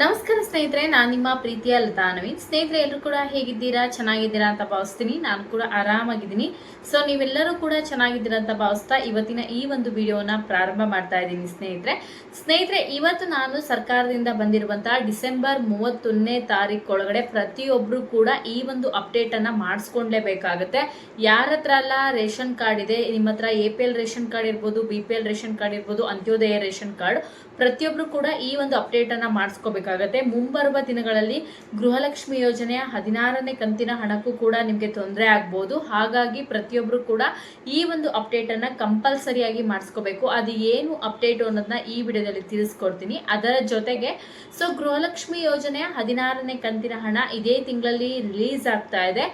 ನಮಸ್ಕಾರ ಸ್ನೇಹಿತರೆ, ನಾನು ನಿಮ್ಮ ಪ್ರೀತಿಯ ಲತಾ ನವೀನ್ ಸ್ನೇಹಿತರೆ, ಎಲ್ಲರೂ ಕೂಡ ಹೇಗಿದ್ದೀರಾ? ಚೆನ್ನಾಗಿದ್ದೀರಾ ಅಂತ ಭಾವಿಸ್ತೀನಿ. ನಾನು ಕೂಡ ಆರಾಮಾಗಿದ್ದೀನಿ. ಸೊ ನೀವೆಲ್ಲರೂ ಕೂಡ ಚೆನ್ನಾಗಿದ್ದೀರಾ ಅಂತ ಭಾವಿಸ್ತಾ ಇವತ್ತಿನ ಈ ಒಂದು ವಿಡಿಯೋನ ಪ್ರಾರಂಭ ಮಾಡ್ತಾ ಇದ್ದೀನಿ ಸ್ನೇಹಿತರೆ. ಸ್ನೇಹಿತರೆ, ಇವತ್ತು ನಾನು ಸರ್ಕಾರದಿಂದ ಬಂದಿರುವಂತಹ ಡಿಸೆಂಬರ್ ಮೂವತ್ತೊಂದನೇ ತಾರೀಕು ಒಳಗಡೆ ಪ್ರತಿಯೊಬ್ಬರು ಕೂಡ ಈ ಒಂದು ಅಪ್ಡೇಟ್ ಅನ್ನ ಮಾಡಿಸ್ಕೊಂಡ್ಲೇಬೇಕಾಗತ್ತೆ. ಯಾರ ಹತ್ರ ಎಲ್ಲ ರೇಷನ್ ಕಾರ್ಡ್ ಇದೆ. ನಿಮ್ಮ ಹತ್ರ A P L ration card ಇರ್ಬೋದು B P L ration card ಇರ್ಬೋದು, ಅಂತ್ಯೋದಯ ರೇಷನ್ ಕಾರ್ಡ್. ಪ್ರತಿಯೊಬ್ಬರು ಕೂಡ ಈ ಒಂದು ಅಪ್ಡೇಟ್ ಅನ್ನ ಮಾಡಿಸ್ಕೋಬೇಕಾಗತ್ತೆ. ಮುಂಬರುವ ದಿನಗಳಲ್ಲಿ ಗೃಹಲಕ್ಷ್ಮಿ ಯೋಜನೆಯ ಹದಿನಾರನೇ ಕಂತಿನ ಹಣಕ್ಕೂ ಕೂಡ ನಿಮಗೆ ತೊಂದರೆ ಆಗ್ಬೋದು. ಹಾಗಾಗಿ ಪ್ರತಿಯೊಬ್ಬರು ಕೂಡ ಈ ಒಂದು ಅಪ್ಡೇಟ್ ಅನ್ನ ಕಂಪಲ್ಸರಿಯಾಗಿ ಮಾಡಿಸ್ಕೋಬೇಕು. ಅದು ಏನು ಅಪ್ಡೇಟ್ ಅನ್ನೋದನ್ನ ಈ ವಿಡಿಯೋದಲ್ಲಿ ತಿಳಿಸ್ಕೊಡ್ತೀನಿ. ಅದರ ಜೊತೆಗೆ ಸೊ ಗೃಹಲಕ್ಷ್ಮಿ ಯೋಜನೆಯ ಹದಿನಾರನೇ ಕಂತಿನ ಹಣ ಇದೇ ತಿಂಗಳಲ್ಲಿ ರಿಲೀಸ್ ಆಗ್ತಾ ಇದೆ.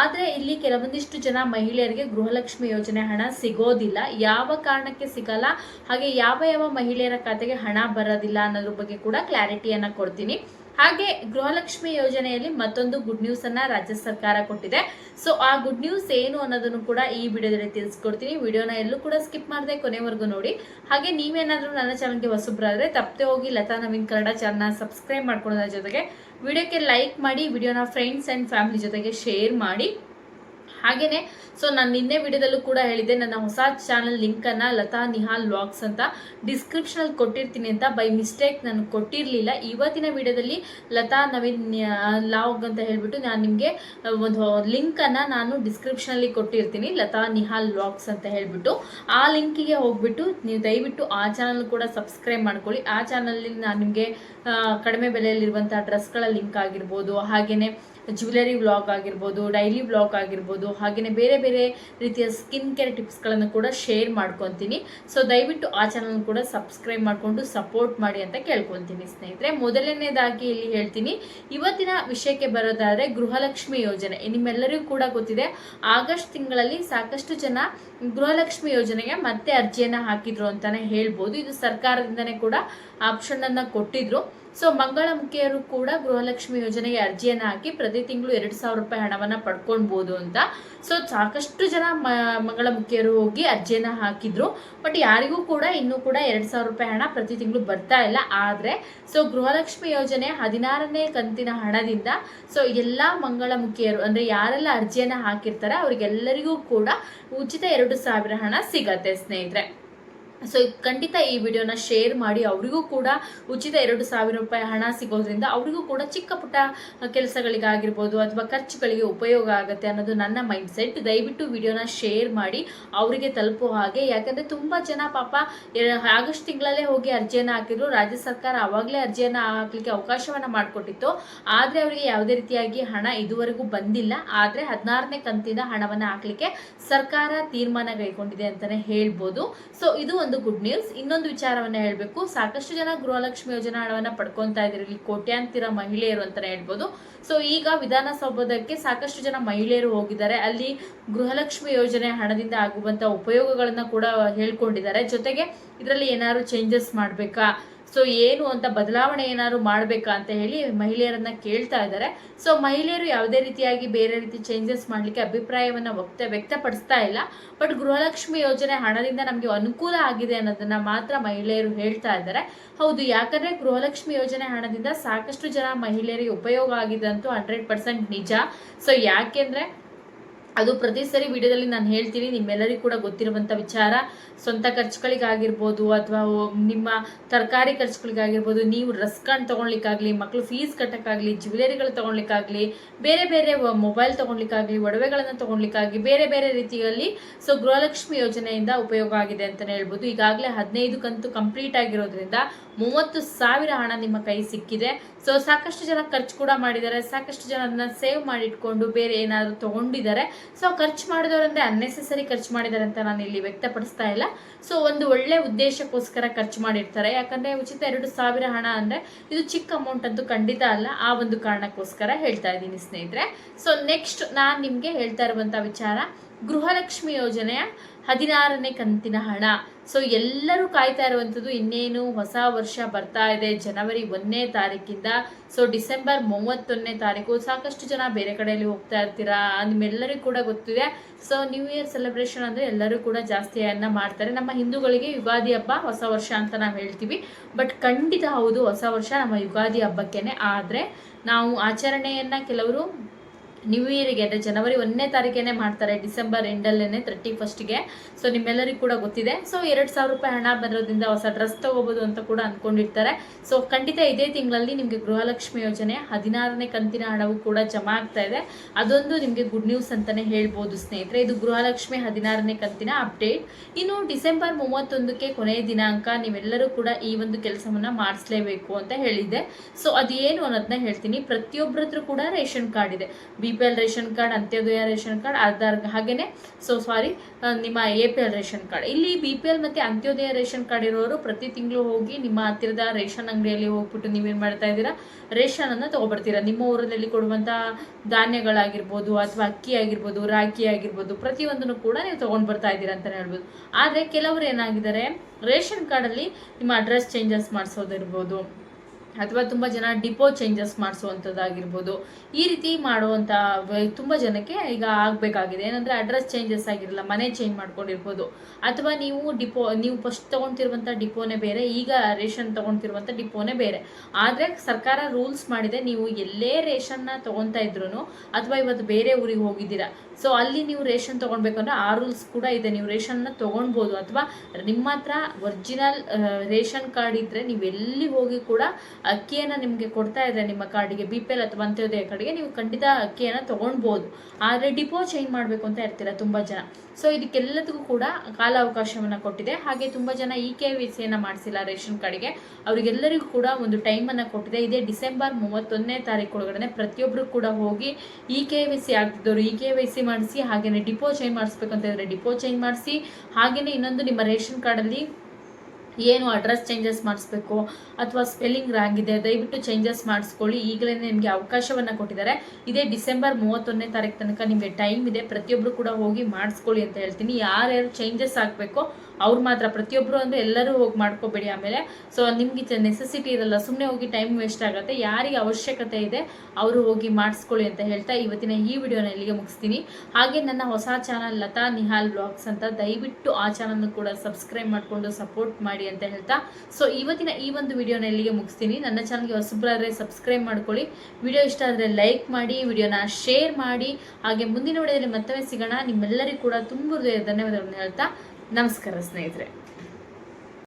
ಆದರೆ ಇಲ್ಲಿ ಕೆಲವೊಂದಿಷ್ಟು ಜನ ಮಹಿಳೆಯರಿಗೆ ಗೃಹಲಕ್ಷ್ಮಿ ಯೋಜನೆ ಹಣ ಸಿಗೋದಿಲ್ಲ. ಯಾವ ಕಾರಣಕ್ಕೆ ಸಿಗಲ್ಲ? ಹಾಗೆ ಯಾವ ಯಾವ ಮಹಿಳೆಯರ ಖಾತೆಗೆ ಹಣ ಬರೋದಿಲ್ಲ ಅನ್ನೋದ್ರ ಬಗ್ಗೆ ಕೂಡ ಕ್ಲಾರಿಟಿಯನ್ನ ಕೊಡ್ತೀನಿ. ಹಾಗೆ ಗೃಹಲಕ್ಷ್ಮಿ ಯೋಜನೆಯಲ್ಲಿ ಮತ್ತೊಂದು ಗುಡ್ ನ್ಯೂಸ್ ಅನ್ನ ರಾಜ್ಯ ಸರ್ಕಾರ ಕೊಟ್ಟಿದೆ. ಸೊ ಆ ಗುಡ್ ನ್ಯೂಸ್ ಏನು ಅನ್ನೋದನ್ನು ಕೂಡ ಈ ವಿಡಿಯೋದಲ್ಲಿ ತಿಳಿಸ್ಕೊಡ್ತೀನಿ. ವಿಡಿಯೋನ ಎಲ್ಲೂ ಕೂಡ ಸ್ಕಿಪ್ ಮಾಡದೆ ಕೊನೆವರೆಗೂ ನೋಡಿ. ಹಾಗೆ ನೀವೇನಾದರೂ ನನ್ನ ಚಾನಲ್ಗೆ ಹೊಸಬ್ರಾದ್ರೆ ತಪ್ಪದೆ ಹೋಗಿ ಲತಾ ನವೀನ್ ಕನ್ನಡ ಚಾನಲ್ನ ಸಬ್ಸ್ಕ್ರೈಬ್ ಮಾಡ್ಕೊಳ್ಳೋದ್ರ ಜೊತೆಗೆ ವಿಡಿಯೋಕ್ಕೆ ಲೈಕ್ ಮಾಡಿ, ವಿಡಿಯೋನ ಫ್ರೆಂಡ್ಸ್ ಆ್ಯಂಡ್ ಫ್ಯಾಮಿಲಿ ಜೊತೆಗೆ ಶೇರ್ ಮಾಡಿ. ಹಾಗೇನೆ ಸೊ ನಾನು ನಿನ್ನೆ ವಿಡಿಯೋದಲ್ಲೂ ಕೂಡ ಹೇಳಿದೆ ನನ್ನ ಹೊಸ ಚಾನಲ್ ಲಿಂಕನ್ನು ಲತಾ ನಿಹಾಲ್ ವ್ಲಾಗ್ಸ್ ಅಂತ ಡಿಸ್ಕ್ರಿಪ್ಷನಲ್ಲಿ ಕೊಟ್ಟಿರ್ತೀನಿ ಅಂತ. ಬೈ ಮಿಸ್ಟೇಕ್ ನಾನು ಕೊಟ್ಟಿರಲಿಲ್ಲ. ಇವತ್ತಿನ ವಿಡಿಯೋದಲ್ಲಿ ಲತಾ ನವೀನ್ ಲಾಗ್ ಅಂತ ಹೇಳಿಬಿಟ್ಟು ನಾನು ನಿಮಗೆ ಒಂದು ಲಿಂಕನ್ನು ನಾನು ಡಿಸ್ಕ್ರಿಪ್ಷನಲ್ಲಿ ಕೊಟ್ಟಿರ್ತೀನಿ, ಲತಾ ನಿಹಾಲ್ ವ್ಲಾಗ್ಸ್ ಅಂತ ಹೇಳಿಬಿಟ್ಟು. ಆ ಲಿಂಕಿಗೆ ಹೋಗ್ಬಿಟ್ಟು ನೀವು ದಯವಿಟ್ಟು ಆ ಚಾನಲ್ ಕೂಡ ಸಬ್ಸ್ಕ್ರೈಬ್ ಮಾಡ್ಕೊಳ್ಳಿ. ಆ ಚಾನಲಲ್ಲಿ ನಾನು ನಿಮಗೆ ಕಡಿಮೆ ಬೆಲೆಯಲ್ಲಿರುವಂಥ ಡ್ರೆಸ್ಗಳ ಲಿಂಕ್ ಆಗಿರ್ಬೋದು ಹಾಗೆಯೇ ಜ್ಯುವೆಲರಿ ವ್ಲಾಗ್ ಆಗಿರ್ಬೋದು, ಡೈಲಿ ವ್ಲಾಗ್ ಆಗಿರ್ಬೋದು ಹಾಗೆಯೇ ಬೇರೆ ಬೇರೆ ರೀತಿಯ ಸ್ಕಿನ್ ಕೇರ್ ಟಿಪ್ಸ್ಗಳನ್ನು ಕೂಡ ಶೇರ್ ಮಾಡ್ಕೊತೀನಿ. ಸೊ ದಯವಿಟ್ಟು ಆ ಚಾನಲ್ ಕೂಡ ಸಬ್ಸ್ಕ್ರೈಬ್ ಮಾಡಿಕೊಂಡು ಸಪೋರ್ಟ್ ಮಾಡಿ ಅಂತ ಕೇಳ್ಕೊತೀನಿ ಸ್ನೇಹಿತರೆ. ಮೊದಲನೇದಾಗಿ ಇಲ್ಲಿ ಹೇಳ್ತೀನಿ, ಇವತ್ತಿನ ವಿಷಯಕ್ಕೆ ಬರೋದಾದರೆ ಗೃಹಲಕ್ಷ್ಮಿ ಯೋಜನೆ. ನಿಮ್ಮೆಲ್ಲರಿಗೂ ಕೂಡ ಗೊತ್ತಿದೆ, ಆಗಸ್ಟ್ ತಿಂಗಳಲ್ಲಿ ಸಾಕಷ್ಟು ಜನ ಗೃಹಲಕ್ಷ್ಮಿ ಯೋಜನೆಗೆ ಮತ್ತೆ ಅರ್ಜಿಯನ್ನು ಹಾಕಿದ್ರು ಅಂತಾನೆ ಹೇಳ್ಬೋದು. ಇದು ಸರ್ಕಾರದಿಂದನೇ ಕೂಡ ಆಪ್ಷನ್ ಅನ್ನ ಕೊಟ್ಟಿದ್ರು. ಸೊ ಮಂಗಳಮುಖಿಯರು ಕೂಡ ಗೃಹಲಕ್ಷ್ಮಿ ಯೋಜನೆಗೆ ಅರ್ಜಿಯನ್ನು ಹಾಕಿ ಪ್ರತಿ ತಿಂಗಳು ಎರಡು ಸಾವಿರ ರೂಪಾಯಿ ಹಣವನ್ನ ಪಡ್ಕೊಳ್ಬೋದು ಅಂತ. ಸೊ ಸಾಕಷ್ಟು ಜನ ಮಂಗಳಮುಖಿಯರು ಹೋಗಿ ಅರ್ಜಿಯನ್ನ ಹಾಕಿದ್ರು. ಬಟ್ ಯಾರಿಗೂ ಕೂಡ ಇನ್ನೂ ಕೂಡ ಎರಡು ಸಾವಿರ ರೂಪಾಯಿ ಹಣ ಪ್ರತಿ ತಿಂಗಳು ಬರ್ತಾ ಇಲ್ಲ. ಆದರೆ ಸೊ ಗೃಹಲಕ್ಷ್ಮಿ ಯೋಜನೆ ಹದಿನಾರನೇ ಕಂತಿನ ಹಣದಿಂದ ಸೊ ಎಲ್ಲ ಮಂಗಳಮುಖಿಯರು, ಅಂದರೆ ಯಾರೆಲ್ಲ ಅರ್ಜಿಯನ್ನು ಹಾಕಿರ್ತಾರೆ, ಅವರಿಗೆಲ್ಲರಿಗೂ ಕೂಡ ಉಚಿತ ಎರಡು ಸಾವಿರ ಹಣ ಸಿಗತ್ತೆ ಸ್ನೇಹಿತರೆ. ಸೊ ಖಂಡಿತ ಈ ವಿಡಿಯೋನ ಶೇರ್ ಮಾಡಿ. ಅವರಿಗೂ ಕೂಡ ಉಚಿತ ಎರಡು ಸಾವಿರ ರೂಪಾಯಿ ಹಣ ಸಿಗೋದ್ರಿಂದ ಅವರಿಗೂ ಕೂಡ ಚಿಕ್ಕ ಪುಟ್ಟ ಕೆಲಸಗಳಿಗಾಗಿರ್ಬೋದು ಅಥವಾ ಖರ್ಚುಗಳಿಗೆ ಉಪಯೋಗ ಆಗುತ್ತೆ ಅನ್ನೋದು ನನ್ನ ಮೈಂಡ್ ಸೆಟ್ ದಯವಿಟ್ಟು ವಿಡಿಯೋನ ಶೇರ್ ಮಾಡಿ. ಅವರಿಗೆ ತಲುಪೋ ಹಾಗೆ. ಯಾಕಂದರೆ ತುಂಬ ಜನ ಪಾಪ ಆಗಸ್ಟ್ ತಿಂಗಳಲ್ಲೇ ಹೋಗಿ ಅರ್ಜಿಯನ್ನು ಹಾಕಿದ್ರು. ರಾಜ್ಯ ಸರ್ಕಾರ ಆವಾಗಲೇ ಅರ್ಜಿಯನ್ನು ಹಾಕಲಿಕ್ಕೆ ಅವಕಾಶವನ್ನು ಮಾಡಿಕೊಟ್ಟಿತ್ತು. ಆದರೆ ಅವರಿಗೆ ಯಾವುದೇ ರೀತಿಯಾಗಿ ಹಣ ಇದುವರೆಗೂ ಬಂದಿಲ್ಲ. ಆದರೆ ಹದಿನಾರನೇ ಕಂತಿನ ಹಣವನ್ನು ಹಾಕಲಿಕ್ಕೆ ಸರ್ಕಾರ ತೀರ್ಮಾನ ಕೈಗೊಂಡಿದೆ ಅಂತಲೇ ಹೇಳ್ಬೋದು. ಸೊ ಇದು ಒಂದು ಗುಡ್ ನ್ಯೂಸ್ ಇನ್ನೊಂದು ವಿಚಾರವನ್ನ ಹೇಳಬೇಕು. ಸಾಕಷ್ಟು ಜನ ಗೃಹಲಕ್ಷ್ಮಿ ಯೋಜನಾ ಹಣವನ್ನ ಪಡ್ಕೊಂತ ಇದ್ದಾರೆ ಇಲ್ಲಿ ಕೋಟ್ಯಾಂತರ ಮಹಿಳೆಯರು ಅಂತಾನೆ ಹೇಳ್ಬೋದು. ಸೊ ಈಗ ವಿಧಾನಸೌಧಕ್ಕೆ ಸಾಕಷ್ಟು ಜನ ಮಹಿಳೆಯರು ಹೋಗಿದ್ದಾರೆ. ಅಲ್ಲಿ ಗೃಹಲಕ್ಷ್ಮಿ ಯೋಜನೆ ಹಣದಿಂದ ಆಗುವಂತ ಉಪಯೋಗಗಳನ್ನ ಕೂಡ ಹೇಳ್ಕೊಂಡಿದ್ದಾರೆ. ಜೊತೆಗೆ ಇದರಲ್ಲಿ ಏನಾದ್ರು ಚೇಂಜಸ್ ಮಾಡಬೇಕಾ? ಸೊ ಏನು ಅಂತ ಬದಲಾವಣೆ ಏನಾದ್ರು ಮಾಡಬೇಕಾ ಅಂತ ಹೇಳಿ ಮಹಿಳೆಯರನ್ನ ಕೇಳ್ತಾ ಇದ್ದಾರೆ. ಸೊ ಮಹಿಳೆಯರು ಯಾವುದೇ ರೀತಿಯಾಗಿ ಬೇರೆ ರೀತಿ ಚೇಂಜಸ್ ಮಾಡಲಿಕ್ಕೆ ಅಭಿಪ್ರಾಯವನ್ನ ವ್ಯಕ್ತ ವ್ಯಕ್ತಪಡಿಸ್ತಾ ಇಲ್ಲ. ಬಟ್ ಗೃಹಲಕ್ಷ್ಮಿ ಯೋಜನೆ ಹಣದಿಂದ ನಮಗೆ ಅನುಕೂಲ ಆಗಿದೆ ಅನ್ನೋದನ್ನ ಮಾತ್ರ ಮಹಿಳೆಯರು ಹೇಳ್ತಾ ಇದ್ದಾರೆ. ಹೌದು, ಯಾಕಂದ್ರೆ ಗೃಹಲಕ್ಷ್ಮಿ ಯೋಜನೆ ಹಣದಿಂದ ಸಾಕಷ್ಟು ಜನ ಮಹಿಳೆಯರಿಗೆ ಉಪಯೋಗ ಆಗಿದೆ ಅಂತೂ ಹಂಡ್ರೆಡ್ ಪರ್ಸೆಂಟ್ ನಿಜ. ಸೊ ಯಾಕೆಂದ್ರೆ ಅದು ಪ್ರತಿ ಸರಿ ವಿಡಿಯೋದಲ್ಲಿ ನಾನು ಹೇಳ್ತೀನಿ, ನಿಮ್ಮೆಲ್ಲರಿಗೂ ಕೂಡ ಗೊತ್ತಿರುವಂಥ ವಿಚಾರ. ಸ್ವಂತ ಖರ್ಚುಗಳಿಗಾಗಿರ್ಬೋದು ಅಥವಾ ನಿಮ್ಮ ತರಕಾರಿ ಖರ್ಚುಗಳಿಗಾಗಿರ್ಬೋದು, ನೀವು ಡ್ರೆಸ್ಗಳನ್ನ ತೊಗೊಳ್ಲಿಕ್ಕಾಗಲಿ ಮಕ್ಕಳು ಫೀಸ್ ಕಟ್ಟೋಕ್ಕಾಗಲಿ, ಜ್ಯುವೆಲರಿಗಳು ತೊಗೊಳ್ಲಿಕ್ಕಾಗಲಿ ಬೇರೆ ಬೇರೆ ಮೊಬೈಲ್ ತೊಗೊಳ್ಲಿಕ್ಕಾಗಲಿ ಒಡವೆಗಳನ್ನು ತೊಗೊಳ್ಲಿಕ್ಕಾಗಲಿ ಬೇರೆ ಬೇರೆ ರೀತಿಯಲ್ಲಿ ಸೊ ಗೃಹಲಕ್ಷ್ಮಿ ಯೋಜನೆಯಿಂದ ಉಪಯೋಗ ಆಗಿದೆ ಅಂತಲೇ ಹೇಳ್ಬೋದು. ಈಗಾಗಲೇ ಹದಿನೈದು ಕಂತು ಕಂಪ್ಲೀಟ್ ಆಗಿರೋದ್ರಿಂದ ಮೂವತ್ತು ಸಾವಿರ ಹಣ ನಿಮ್ಮ ಕೈ ಸಿಕ್ಕಿದೆ. ಸೊ ಸಾಕಷ್ಟು ಜನ ಖರ್ಚು ಕೂಡ ಮಾಡಿದ್ದಾರೆ. ಸಾಕಷ್ಟು ಜನ ಅದನ್ನ ಸೇವ್ ಮಾಡಿ ಇಟ್ಕೊಂಡು ಬೇರೆ ಏನಾದರೂ ತಗೊಂಡಿದ್ದಾರೆ. ಸೊ ಖರ್ಚು ಮಾಡಿದವರಂದ್ರೆ ಅನ್ನೆಸೆಸರಿ ಖರ್ಚು ಮಾಡಿದ್ದಾರೆ ಅಂತ ನಾನು ಇಲ್ಲಿ ವ್ಯಕ್ತಪಡಿಸ್ತಾ ಇಲ್ಲ. ಸೊ ಒಂದು ಒಳ್ಳೆ ಉದ್ದೇಶಕ್ಕೋಸ್ಕರ ಖರ್ಚು ಮಾಡಿರ್ತಾರೆ. ಯಾಕಂದ್ರೆ ಉಚಿತ ಎರಡು ಸಾವಿರ ಹಣ ಅಂದ್ರೆ ಇದು ಚಿಕ್ಕ ಅಮೌಂಟ್ ಅಂತೂ ಖಂಡಿತ ಅಲ್ಲ. ಆ ಒಂದು ಕಾರಣಕ್ಕೋಸ್ಕರ ಹೇಳ್ತಾ ಇದ್ದೀನಿ ಸ್ನೇಹಿತರೆ. ಸೊ ನೆಕ್ಸ್ಟ್ ನಾನು ನಿಮಗೆ ಹೇಳ್ತಾ ಇರುವಂತ ವಿಚಾರ. ಗೃಹಲಕ್ಷ್ಮಿ ಯೋಜನೆಯ ಹದಿನಾರನೇ ಕಂತಿನ ಹಣ. ಸೊ ಎಲ್ಲರೂ ಕಾಯ್ತಾ ಇರುವಂಥದ್ದು ಇನ್ನೇನು ಹೊಸ ವರ್ಷ ಬರ್ತಾ ಇದೆ ಜನವರಿ ಒಂದನೇ ತಾರೀಕಿಂದ. ಸೊ ಡಿಸೆಂಬರ್ ಮೂವತ್ತೊಂದನೇ ತಾರೀಕು ಸಾಕಷ್ಟು ಜನ ಬೇರೆ ಕಡೆಯಲ್ಲಿ ಹೋಗ್ತಾ ಇರ್ತೀರಾ ನಿಮ್ಮೆಲ್ಲರಿಗೂ ಕೂಡ ಗೊತ್ತಿದೆ. ಸೊ ನ್ಯೂ ಇಯರ್ ಸೆಲೆಬ್ರೇಷನ್ ಅಂದರೆ ಎಲ್ಲರೂ ಕೂಡ ಜಾಸ್ತಿಯನ್ನು ಮಾಡ್ತಾರೆ. ನಮ್ಮ ಹಿಂದೂಗಳಿಗೆ ಯುಗಾದಿ ಹಬ್ಬ ಹೊಸ ವರ್ಷ ಅಂತ ನಾವು ಹೇಳ್ತೀವಿ. ಬಟ್ ಖಂಡಿತ ಹೌದು, ಹೊಸ ವರ್ಷ ನಮ್ಮ ಯುಗಾದಿ ಹಬ್ಬಕ್ಕೇನೆ. ಆದರೆ, ನಾವು ಆಚರಣೆಯನ್ನು ಕೆಲವರು ನ್ಯೂ ಇಯರ್ಗೆ ಅಂದರೆ ಜನವರಿ ಒಂದನೇ ತಾರೀಕೇನೆ ಮಾಡ್ತಾರೆ ಡಿಸೆಂಬರ್ ಎಂಡಲ್ಲೇ ತರ್ಟಿ ಫಸ್ಟ್ಗೆ ಸೊ ನಿಮ್ಮೆಲ್ಲರಿಗೂ ಕೂಡ ಗೊತ್ತಿದೆ. ಸೊ ಎರಡು ಸಾವಿರ ರೂಪಾಯಿ ಹಣ ಬರೋದ್ರಿಂದ ಹೊಸ ಡ್ರೆಸ್ ತಗೋಬೋದು ಅಂತ ಕೂಡ ಅಂದ್ಕೊಂಡಿರ್ತಾರೆ ಸೊ ಖಂಡಿತ ಇದೇ ತಿಂಗಳಲ್ಲಿ ನಿಮಗೆ ಗೃಹಲಕ್ಷ್ಮಿ ಯೋಜನೆ ಹದಿನಾರನೇ ಕಂತಿನ ಹಣವು ಕೂಡ ಜಮಾ ಆಗ್ತಾ ಇದೆ. ಅದೊಂದು ನಿಮಗೆ ಗುಡ್ ನ್ಯೂಸ್ ಅಂತಲೇ ಹೇಳ್ಬೋದು, ಸ್ನೇಹಿತರೆ. ಇದು ಗೃಹಲಕ್ಷ್ಮಿ ಹದಿನಾರನೇ ಕಂತಿನ ಅಪ್ಡೇಟ್ ಇನ್ನು ಡಿಸೆಂಬರ್ ಮೂವತ್ತೊಂದಕ್ಕೆ ಕೊನೆಯ ದಿನಾಂಕ ನೀವೆಲ್ಲರೂ ಕೂಡ ಈ ಒಂದು ಕೆಲಸವನ್ನು ಮಾಡಿಸ್ಲೇಬೇಕು ಅಂತ ಹೇಳಿದ್ದೆ. ಸೊ ಅದೇನು ಅನ್ನೋದನ್ನ ಹೇಳ್ತೀನಿ. ಪ್ರತಿಯೊಬ್ಬರತ್ರ ಕೂಡ ರೇಷನ್ ಕಾರ್ಡ್ ಇದೆ. P L ration card Antyodaya ration card Aadhaar ಹಾಗೇನೆ. ಸೊ ಸಾರಿ ನಿಮ್ಮ A P L ration card ಇಲ್ಲಿ ಬಿ ಪಿ ಎಲ್ ಮತ್ತು ಅಂತ್ಯೋದಯ ರೇಷನ್ ಕಾರ್ಡ್ ಇರೋರು ಪ್ರತಿ ತಿಂಗಳು ಹೋಗಿ ನಿಮ್ಮ ಹತ್ತಿರದ ರೇಷನ್ ಅಂಗಡಿಯಲ್ಲಿ ಹೋಗ್ಬಿಟ್ಟು ನೀವೇನು ಮಾಡ್ತಾ ಇದ್ದೀರಾ? ರೇಷನನ್ನು ತೊಗೊಬರ್ತೀರಾ? ನಿಮ್ಮ ಊರಿನಲ್ಲಿ ಕೊಡುವಂಥ ಧಾನ್ಯಗಳಾಗಿರ್ಬೋದು ಅಥವಾ ಅಕ್ಕಿ ಆಗಿರ್ಬೋದು ರಾಗಿ ಆಗಿರ್ಬೋದು ಪ್ರತಿಯೊಂದನ್ನು ಕೂಡ ನೀವು ತೊಗೊಂಡು ಬರ್ತಾ ಇದ್ದೀರಾ ಅಂತಲೇ ಹೇಳ್ಬೋದು. ಆದರೆ ಕೆಲವರು ಏನಾಗಿದ್ದಾರೆ? ರೇಷನ್ ಕಾರ್ಡಲ್ಲಿ ನಿಮ್ಮ ಅಡ್ರೆಸ್ ಚೇಂಜಸ್ ಮಾಡಿಸೋದಿರ್ಬೋದು. ಅಥವಾ ತುಂಬ ಜನ ಡಿಪೋ ಚೇಂಜಸ್ ಮಾಡಿಸುವಂಥದ್ದಾಗಿರ್ಬೋದು ಈ ರೀತಿ ಮಾಡುವಂಥ ತುಂಬ ಜನಕ್ಕೆ ಈಗ ಆಗಬೇಕಾಗಿದೆ. ಏನಂದರೆ ಅಡ್ರೆಸ್ ಚೇಂಜಸ್ ಆಗಿರಲ್ಲ, ಮನೆ ಚೇಂಜ್ ಮಾಡ್ಕೊಂಡಿರ್ಬೋದು. ಅಥವಾ ನೀವು ಡಿಪೋ ನೀವು ಫಸ್ಟ್ ತೊಗೊಳ್ತಿರುವಂಥ ಡಿಪೋನೇ ಬೇರೆ, ಈಗ ರೇಷನ್ ತೊಗೊಳ್ತಿರುವಂಥ ಡಿಪೋನೇ ಬೇರೆ. ಆದರೆ ಸರ್ಕಾರ ರೂಲ್ಸ್ ಮಾಡಿದೆ, ನೀವು ಎಲ್ಲೇ ರೇಷನ್ನ ತೊಗೊತಾ ಇದ್ರು ಅಥವಾ ಇವತ್ತು ಬೇರೆ ಊರಿಗೆ ಹೋಗಿದ್ದೀರಾ. ಸೊ ಅಲ್ಲಿ ನೀವು ರೇಷನ್ ತೊಗೊಳ್ಬೇಕು ಅಂದರೆ ಆ ರೂಲ್ಸ್ ಕೂಡ ಇದೆ. ನೀವು ರೇಷನ್ನ ತೊಗೊಳ್ಬೋದು ಅಥವಾ ನಿಮ್ಮ ಹತ್ರ ಒರಿಜಿನಲ್ ರೇಷನ್ ಕಾರ್ಡ್ ಇದ್ದರೆ ನೀವು ಎಲ್ಲಿ ಹೋಗಿ ಕೂಡ ಅಕ್ಕಿಯನ್ನು ನಿಮಗೆ ಕೊಡ್ತಾ ಇದ್ದಾರೆ ನಿಮ್ಮ ಕಾರ್ಡಿಗೆ ಬಿ ಪಿ ಎಲ್ ಅಥವಾ ಅಂತ್ಯೋದಯ ಕಾರ್ಡಿಗೆ, ನೀವು ಖಂಡಿತ ಅಕ್ಕಿಯನ್ನು ತೊಗೊಳ್ಬೋದು ಆದರೆ ಡಿಪೋ ಚೇಂಜ್ ಮಾಡಬೇಕು ಅಂತ ಇರ್ತೀರ ತುಂಬ ಜನ. ಸೊ ಇದಕ್ಕೆಲ್ಲದಕ್ಕೂ ಕೂಡ ಕಾಲಾವಕಾಶವನ್ನು ಕೊಟ್ಟಿದೆ. ಹಾಗೆ ತುಂಬ ಜನ ಇ ಕೆ ವಿ ಸಿಯನ್ನು ಮಾಡಿಸಿಲ್ಲ ರೇಷನ್ ಕಾರ್ಡಿಗೆ. ಅವರಿಗೆಲ್ಲರಿಗೂ ಕೂಡ ಒಂದು ಟೈಮನ್ನು ಕೊಟ್ಟಿದೆ. ಇದೇ ಡಿಸೆಂಬರ್ ಮೂವತ್ತೊಂದನೇ ತಾರೀಕು ಒಳಗಡೆ ಪ್ರತಿಯೊಬ್ಬರು ಕೂಡ ಹೋಗಿ ಇ ಕೆ ವಿ ಸಿ ಆಗ್ತಿದ್ದವರು ಇ ಕೆ ವೈ ಸಿ ಮಾಡಿಸಿ ಹಾಗೆಯೇ ಡಿಪೋ ಚೇಂಜ್ ಮಾಡಿಸ್ಬೇಕು ಅಂತ ಇದ್ರೆ ಡಿಪೋ ಚೇಂಜ್ ಮಾಡಿಸಿ ಹಾಗೆಯೇ ಇನ್ನೊಂದು ನಿಮ್ಮ ರೇಷನ್ ಕಾರ್ಡಲ್ಲಿ ಏನು ಅಡ್ರೆಸ್ ಚೇಂಜಸ್ ಮಾಡಿಸ್ಬೇಕು ಅಥವಾ ಸ್ಪೆಲ್ಲಿಂಗ್ ರಾಂಗ್ ಇದೆ, ದಯವಿಟ್ಟು ಚೇಂಜಸ್ ಮಾಡಿಸ್ಕೊಳ್ಳಿ. ಈಗಲೇ ನಿಮಗೆ ಅವಕಾಶವನ್ನು ಕೊಟ್ಟಿದ್ದಾರೆ. ಇದೇ ಡಿಸೆಂಬರ್ ಮೂವತ್ತೊಂದನೇ ತಾರೀಕು ತನಕ ನಿಮಗೆ ಟೈಮ್ ಇದೆ. ಪ್ರತಿಯೊಬ್ಬರು ಕೂಡ ಹೋಗಿ ಮಾಡಿಸ್ಕೊಳ್ಳಿ ಅಂತ ಹೇಳ್ತೀನಿ. ಯಾರ್ಯಾರು ಚೇಂಜಸ್ ಆಗಬೇಕೋ ಅವ್ರು ಮಾತ್ರ ಪ್ರತಿಯೊಬ್ಬರು ಅಂದರೆ ಎಲ್ಲರೂ ಹೋಗಿ ಮಾಡ್ಕೋಬೇಡಿ ಆಮೇಲೆ. ಸೊ ನಿಮಗೆ ನೆಸೆಸಿಟಿ ಇರಲ್ಲ ಸುಮ್ಮನೆ ಹೋಗಿ ಟೈಮ್ ವೇಸ್ಟ್ ಆಗುತ್ತೆ. ಯಾರಿಗೆ ಅವಶ್ಯಕತೆ ಇದೆ, ಅವರು ಹೋಗಿ ಮಾಡಿಸ್ಕೊಳ್ಳಿ ಅಂತ ಹೇಳ್ತಾ ಇವತ್ತಿನ ಈ ವಿಡಿಯೋನ ಇಲ್ಲಿಗೆ ಮುಗಿಸ್ತೀನಿ. ಹಾಗೆ ನನ್ನ ಹೊಸ ಚಾನಲ್ ಲತಾ ನಿಹಾಲ್ ಬ್ಲಾಗ್ಸ್ ಅಂತ ದಯವಿಟ್ಟು ಆ ಚಾನಲ್ನ ಕೂಡ ಸಬ್ಸ್ಕ್ರೈಬ್ ಮಾಡಿಕೊಂಡು ಸಪೋರ್ಟ್ ಮಾಡಿ ಅಂತ ಹೇಳ್ತಾ. ಸೊ ಇವತ್ತಿನ ಈ ಒಂದು ವಿಡಿಯೋನ ಇಲ್ಲಿಗೆ ಮುಗಿಸ್ತೀನಿ. ನನ್ನ ಚಾನಲ್ಗೆ ಹೊಸಬ್ರಾದ್ರೆ ಸಬ್ಸ್ಕ್ರೈಬ್ ಮಾಡ್ಕೊಳ್ಳಿ. ವಿಡಿಯೋ ಇಷ್ಟ ಆದರೆ ಲೈಕ್ ಮಾಡಿ ವಿಡಿಯೋನ ಶೇರ್ ಮಾಡಿ. ಹಾಗೆ ಮುಂದಿನ ವಿಡಿಯೋದಲ್ಲಿ ಮತ್ತೊಮ್ಮೆ ಸಿಗೋಣ. ನಿಮ್ಮೆಲ್ಲರಿಗೂ ಕೂಡ ತುಂಬ ಧನ್ಯವಾದಗಳನ್ನು ಹೇಳ್ತಾ. ನಮಸ್ಕಾರ ಸ್ನೇಹಿತರೆ.